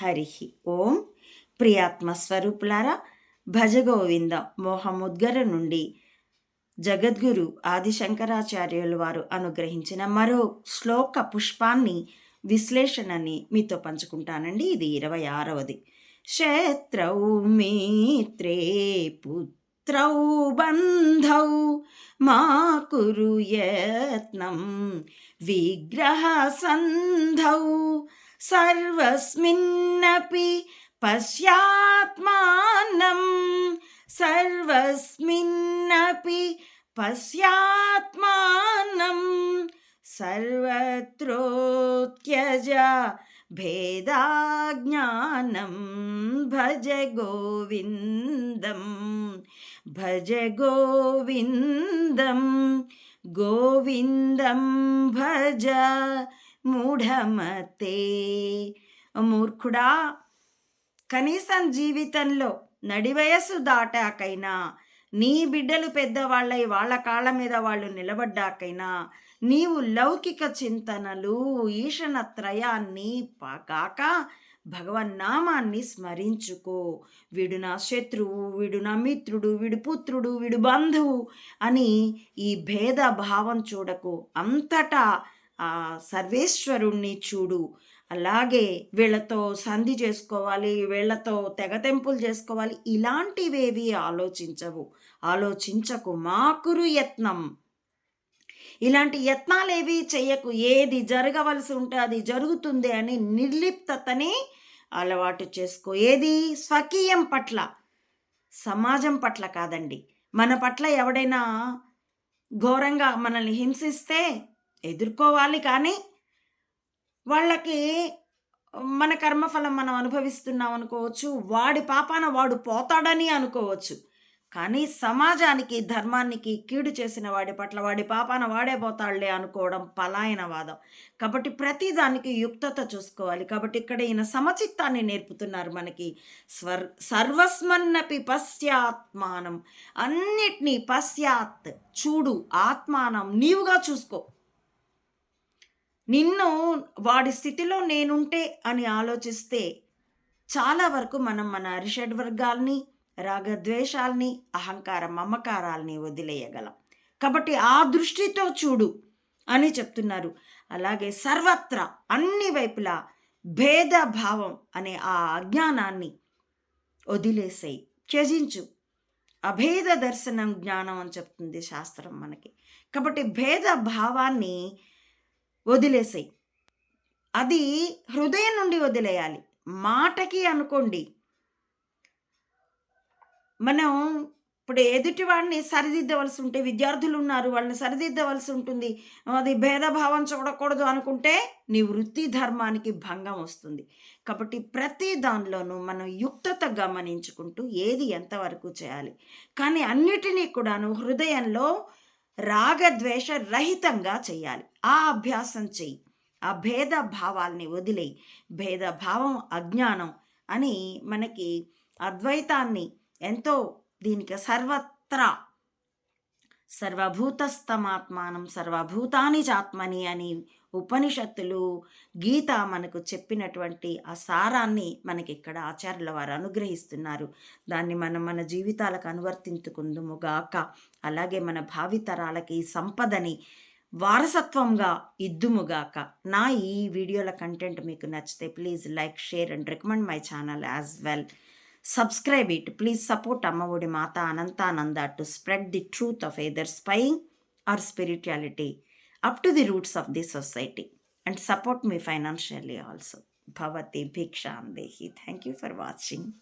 హరి ఓం ప్రియాత్మ స్వరూపులారా భజగోవింద మోహముద్గర నుండి జగద్గురు ఆదిశంకరాచార్యులు వారు అనుగ్రహించిన మరో శ్లోక పుష్పాన్ని విశ్లేషణని మీతో పంచుకుంటానండి. ఇది ఇరవై ఆరవది. శత్రౌ మిత్రే त्रौबन्धौ मा कुरु यत्नं विग्रहसन्धौ सर्वस्मिन्नपि पश्यात्मानं सर्वस्मिन्नपि पश्यात्मानं सर्वत्रोत्यजा भेदाज्ञानं भज गोविन्दं भज गोविन्दं गोविन्दं भज మూఢమతే మూర్ఖుడా కనీసం జీవితంలో నడివయస్సు దాటాకైనా నీ బిడ్డలు పెద్దవాళ్ళై వాళ్ళ కాళ్ళ మీద వాళ్ళు నిలబడ్డాకైనా నీవు లౌకిక చింతనలు ఈషణత్రయాన్ని కాక భగవన్నామాన్ని స్మరించుకో. వీడు నా శత్రువు వీడు నా మిత్రుడు వీడు పుత్రుడు వీడు బంధువు అని ఈ భేద భావం చూడకు. అంతటా ఆ సర్వేశ్వరుణ్ణి చూడు. అలాగే వీళ్ళతో సంధి చేసుకోవాలి వీళ్ళతో తెగతెంపులు చేసుకోవాలి ఇలాంటివేవి ఆలోచించవు. ఆలోచించకు మాకురు యత్నం. ఇలాంటి యత్నాలేవి చెయ్యకు ఏది జరగవలసి ఉంటే అది జరుగుతుంది అని నిర్లిప్తతని అలవాటు చేసుకో. ఏది స్వకీయం పట్ల సమాజం పట్ల కాదండి. మన పట్ల ఎవడైనా ఘోరంగా మనల్ని హింసిస్తే ఎదుర్కోవాలి కానీ వాళ్ళకి మన కర్మఫలం మనం అనుభవిస్తున్నాం అనుకోవచ్చు వాడి పాపాన వాడు పోతాడని అనుకోవచ్చు. కానీ సమాజానికి ధర్మానికి కీడు చేసిన వాడి పట్ల వాడి పాపాన వాడే పోతాడులే అనుకోవడం పలాయన వాదం. కాబట్టి ప్రతిదానికి యుక్తత చూసుకోవాలి. కాబట్టి ఇక్కడ ఈయన సమచిత్తాన్ని నేర్పుతున్నారు మనకి. స్వర్ సర్వస్మన్నపి పశ్చాత్మానం. అన్నిటినీ పశ్చాత్ చూడు ఆత్మానం నీవుగా చూసుకో. నిన్ను వాడి స్థితిలో నేనుంటే అని ఆలోచిస్తే చాలా వరకు మనం మన అరిషడ్ వర్గాల్ని రాగద్వేషాల్ని అహంకార మమకారాల్ని వదిలేయగలం. కాబట్టి ఆ దృష్టితో చూడు అని చెప్తున్నారు. అలాగే సర్వత్రా అన్ని వైపులా భేదభావం అనే ఆ అజ్ఞానాన్ని వదిలేసేయి. త్యజించు. అభేద దర్శనం జ్ఞానం అని చెప్తుంది శాస్త్రం మనకి. కాబట్టి భేద భావాన్ని వదిలేసాయి. అది హృదయం నుండి వదిలేయాలి. మాటకి అనుకోండి మనం ఇప్పుడు ఎదుటి వాడిని సరిదిద్దవలసి ఉంటే విద్యార్థులు ఉన్నారు వాళ్ళని సరిదిద్దవలసి ఉంటుంది అది భేదభావం చూడకూడదు అనుకుంటే నీ వృత్తి ధర్మానికి భంగం వస్తుంది. కాబట్టి ప్రతి దానిలోనూ మనం యుక్తత గమనించుకుంటూ ఏది ఎంతవరకు చేయాలి. కానీ అన్నిటినీ కూడాను హృదయంలో రాగద్వేష రహితంగా చేయాలి. ఆ అభ్యాసం చెయ్యి. ఆ భేద భావాల్ని వదిలేయి. భేదభావం అజ్ఞానం అని మనకి అద్వైతాన్ని ఎంతో దీనికి సర్వత్రా. సర్వభూతస్థమాత్మానం సర్వభూతాని చాత్మని అని ఉపనిషత్తులు గీత మనకు చెప్పినటువంటి ఆ సారాన్ని మనకి ఇక్కడ ఆచార్యుల వారు అనుగ్రహిస్తున్నారు. దాన్ని మనం మన జీవితాలకు అనువర్తించుకుందుముగాక. అలాగే మన భావితరాలకి సంపదని వారసత్వంగా ఇద్దుముగాక. నా ఈ వీడియోల కంటెంట్ మీకు నచ్చితే please like share and recommend my channel as well. Subscribe it. Please support Ammavodi Mata Anantananda to spread the truth of either spying or spirituality up to the roots of the society and support me financially also. Bhavati Bhikshandehi. Thank you for watching.